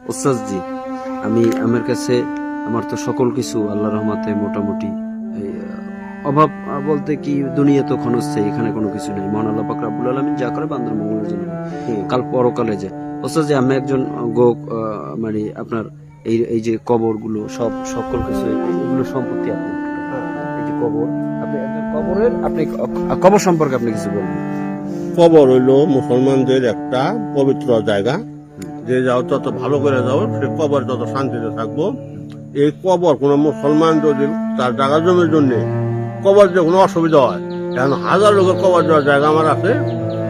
ওস্তাদ জি আমি আমার কাছে আমার তো সকল কিছু আল্লাহ রহমাতে মোটামুটি অভাব বলতে কি দুনিয়া তো ক্ষণস্থায়ী এখানে কোনো কিছু নেই। মহান আল্লাহ পাক রাব্বুল আলামিন যা করে বান্দার মঙ্গলের জন্য। কাল পরকালে যে ওস্তাদ জি আমি একজন আহ, মানে আপনার এই এই যে কবরগুলো সব সকল কিছু এগুলো সম্পত্তি আপনি এই যে কবর আপনি কবরের আপনি কবর সম্পর্কে আপনি কিছু বলবেন কবর হইল মুসলমানদের একটা পবিত্র জায়গা। যে যাও তত ভালো করে যাও সে কবর তত শান্তিতে থাকব। এই কবর কোনো মুসলমান যদি তার জায়গা জমির জন্য কবর যে কোনো অসুবিধা হয় এখন হাজার লোকের কবর দেওয়ার জায়গা আমার আছে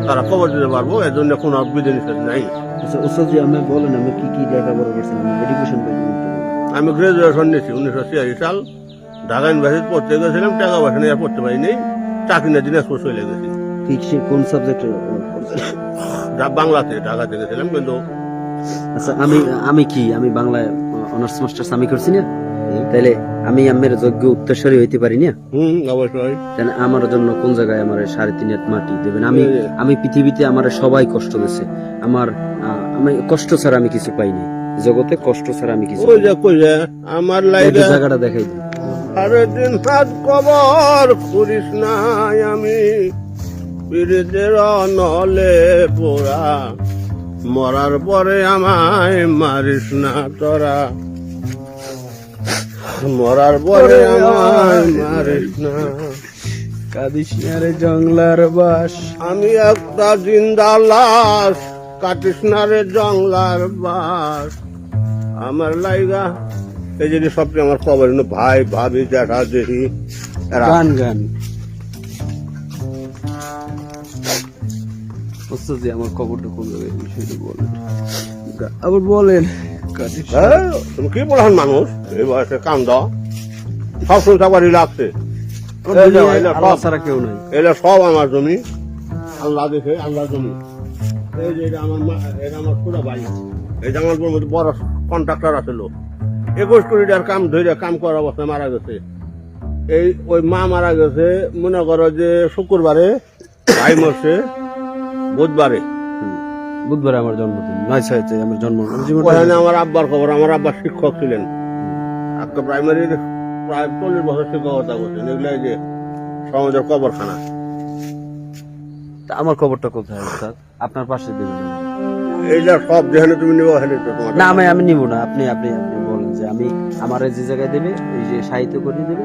তারা কবর দিতে পারব এর জন্য কোনো বিধি নিষেধ নাই। আচ্ছা আমি বলেন আমি কি কি লেখাপড়া করছেন? এডুকেশন আমি গ্রাজুয়েশন নিয়েছি উনিশশো ছিয়াশি সাল। ঢাকা ইউনিভার্সিটি পড়তে গেছিলাম টাকা পয়সা নিয়ে পড়তে পারিনি। চাকরি নিয়ে দিনাজপুর চলে গেছি। ঠিক সে কোন সাবজেক্টে যা- বাংলাতে ঢাকাতে গেছিলাম কিন্তু আচ্ছা আমি আমি কি? আমি বাংলায় অনার্স মাস্টার্স আমি করছি না? তাইলে আমি আমের যোগ্য উত্তরসূরি হইতে পারি না? তাহলে আমার জন্য কোন জায়গায় আমার সাড়ে তিন হাত মাটি দেবেন? আমি আমি পৃথিবীতে আমার সবাই কষ্ট দিচ্ছে আমার আমি কষ্ট ছাড়া আমি কিছু পাইনি। জগতে কষ্ট ছাড়া আমি কিছু আমার যে জায়গাটা দেখাই দিই। সাড়ে দিন রাত কবর করিস নাই আমি। পীড়িতের নলে পোড়া মরার পরে আমায় মারিস না তোরা। মরার পরে আমায় মারিস না। কাদিস রে জংলার বাস। আমি একটা জিন্দা লাশ কাটিস না রে জংলার বাস। আমার লাইগা এই যে সবচেয়ে আমার খবর ভাই ভাবি দেখি এরা। গান গান। জি, আমার খবরটা কোন জায়গায় বিষয়টা বলেন। আবার বলেন। হ্যাঁ, তুমি কি বলছেন মানুষ? এই বয়সে কাম দাও। সব শুনতে পারি লাগছে। এই যে ছাড়া কেউ নাই। এটা সব আমার জমি। আল্লাহ দেখে আল্লাহ জমি। এই যে এটা আমার মা- এটা আমার পুরো ভাই এটা আমার মধ্যে বড় কন্ট্রাক্টর আছিল একুশ কোটি টাকার কাম ধরে কাম করার অবস্থায় মারা গেছে। এই ওই মা মারা গেছে মনে করো যে শুক্রবারে ভাই মরছে। বুধবারে। বুধবারে আমার জন্মদিন। নয় ছয়তে আমার জন্ম আমার জীবনটা- ওখানে আমার আব্বার খবর আমার আব্বা শিক্ষক ছিলেন। একটা প্রাইমারির প্রায় চল্লিশ বছর শিক্ষকতা করছেন এগুলো যে সমাজের কবরখানা। তা আমার খবরটা কোথায় ওস্তাদ আপনার পাশে দেবেন। এইটা সব যেখানে তুমি নিবো ওখানে না আমি আমি নিব না। আপনি আপনি আপনি বলেন যে আমি আমার যে জায়গায় দেবে এই যে সাহিত্য করে দেবে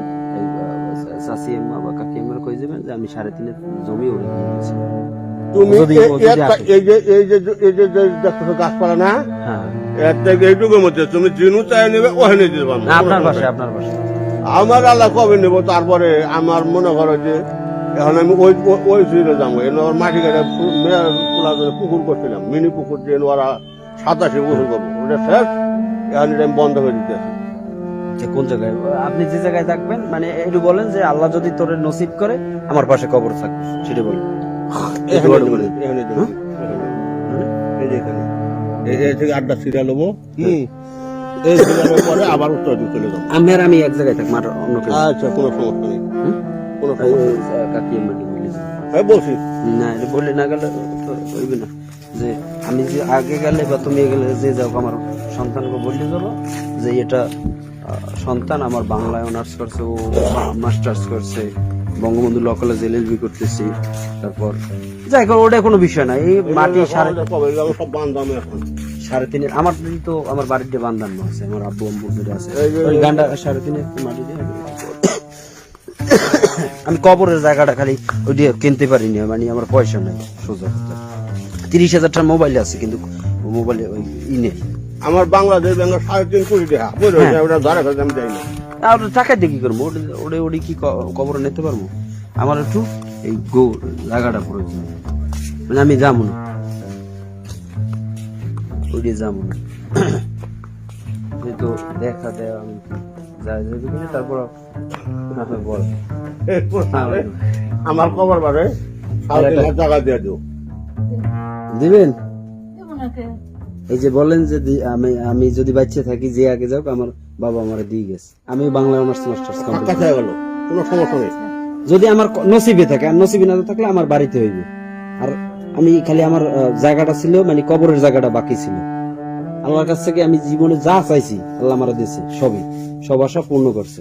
চাচি আম্মা বা কাকি আমার কই দেবেন যে আমি সাড়ে তিনের জমি ওরে দিয়েছি। তুমি। এই যে এই যে এই যে যে গাছপালা না? হ্যাঁ। এর থেকে এইটুকুর মধ্যে তুমি জিনু চাই নেবে ওখানে দিতে আপনার পাশে আপনার পাশে। আমার আল্লাহ কবে নেব? তারপরে আমার মনে করো যে এখন আমি ওই ওই- ওই যাব। এনে মাটি করে পুকুর করছিলাম। মিনি পুকুর দিয়ে ওরা সাতাশে পুকুর করব। ওটা শেষ। এখন এটা আমি বন্ধ করে দিতে কোন জায়গায়? আপনি যে জায়গায় থাকবেন মানে একটু বলেন যে আল্লাহ যদি তোরে নসিব করে আমার পাশে কবর থাকবে। সেটা বলেন এখানে একটু দেবো, বলেন। এখানে দেবো, এখানে। এই যে এখানে। এই যে এই থেকে আড্ডা সিরিয়াল হব পরে আবার উত্তর দিকে চলে যাব। আমি আর আমি এক জায়গায় থাকব আর অন্য আচ্ছা কোনো সমস্যা নেই। কোনো সমস্যা কাকি আমাকে হ্যাঁ বলছি। না বলে না গেলে তো হইবে না। যে আমি যে আগে গেলে বা তুমি গেলে যে যাও আমার সন্তানকে বললে যাব যে এটা সন্তান আমার বাংলায় অনার্স করছে ও মাস্টার্স করছে। বঙ্গবন্ধু ল কলেজ এলএলবি করতেছি তারপর যাই হোক ওটা কোনো বিষয় না। এই মাটি সাড়ে সব বান্ধব এখন। সাড়ে তিনে আমার তো আমার বাড়িতে বান্ধানো আছে আমার আব্বু যেটা আছে। ওই গান্ডা সাড়ে তিনে মাটি দিয়ে আমি কবরের জায়গাটা খালি ওই দিয়ে কিনতে পারিনি মানে আমার পয়সা নাই সোজা। তিরিশ হাজার টাকা মোবাইল আছে কিন্তু মোবাইলে ওই ই নেই। আমার বাংলাদেশ ব্যাংকের সাড়ে তিন কোটি টাকা। হ্যাঁ। ওটা ধরে আমি যাই না। আর টাকা দিয়ে কি করব? ওটা- ওটা কি কবরে নিতে পারব? আমার একটু এই গো জায়গাটা প্রয়োজন মানে আমি যাব না। ওই দিয়ে যাব না। এই তো দেখা দেয় আমি। যাই যাই বলি তারপর বল। আমার খবর বারে সাড়ে তিন হাজার টাকা দিয়ে দিও। দিবেন? এই যে বলেন যে দি- আমি আমি যদি বাচ্চা থাকি যে আগে যাও আমার বাবা আমার দিয়ে গেছে। আমি বাংলা অনার্স মাস্টার্স কমপ্লিট কাছে গেল? কোনো সমস্যা নেই। যদি আমার নসিবে থাকে আর নসিবে না থাকলে আমার বাড়িতে হইবে। আর আমি খালি আমার জায়গাটা ছিল মানে কবরের জায়গাটা বাকি ছিল। আল্লাহর কাছ থেকে আমি জীবনে যা চাইছি আল্লাহ আমার দিয়েছে সবই। সব আশা পূর্ণ করছে।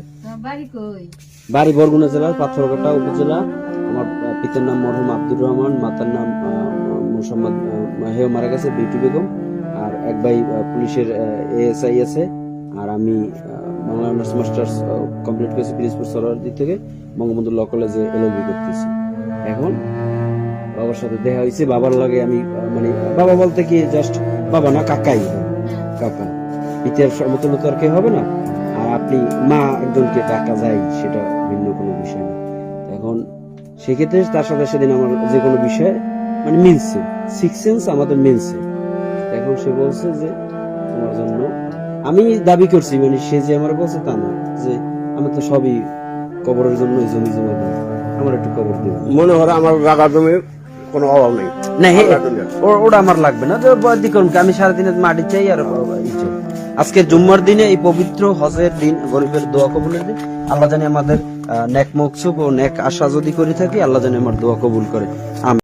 বাড়ি বরগুনা জেলার পাথরঘাটা উপজেলা। আমার পিতার নাম মরহুম আব্দুর রহমান মাতার নাম মোসাম্মদ হেও মারা গেছে বিউটি বেগম। আর এক ভাই পুলিশের এএসআই আছে। আর আমি বাংলা অনার্স মাস্টার্স কমপ্লিট করেছি পিরিজপুর সরোয়ারদি থেকে বঙ্গবন্ধু ল কলেজে এলএলবি করতেছি। এখন বাবার সাথে দেখা হয়েছে, বাবার লাগে আমি মানে বাবা বলতে কি জাস্ট বাবা না, কাকাই। কাকা। ইতিহাস সমতুল্য তো আর কেউ হবে না। আর আপনি মা একজনকে টাকা যায়, সেটা ভিন্ন কোনো বিষয় না। এখন সেক্ষেত্রে তার সাথে সেদিন আমার যে কোনো বিষয়ে মানে মিলছে সিক্স সেন্স আমাদের মিলছে এখন সে বলছে যে, তোমার জন্য আমি দাবি করছি মানে সে যে আমার বলছে তা না যে আমি তো সবই কবরের জন্য জমি জমা দিই আমার একটু কবর দেবে মনে হয় আমার জায়গা জমির কোনো অভাব নেই। না হে ওটা আমার লাগবে না তো করুন আমি সারাদিনে মাটি চাই আর আজকে জুম্মার দিনে এই পবিত্র হজের দিন গরিবের দোয়া কবুলের দিন আল্লাহ জানি আমাদের নেক মকসুব ও নেক আশা যদি করে থাকি আল্লাহ জানি আমার দোয়া কবুল করে। আমি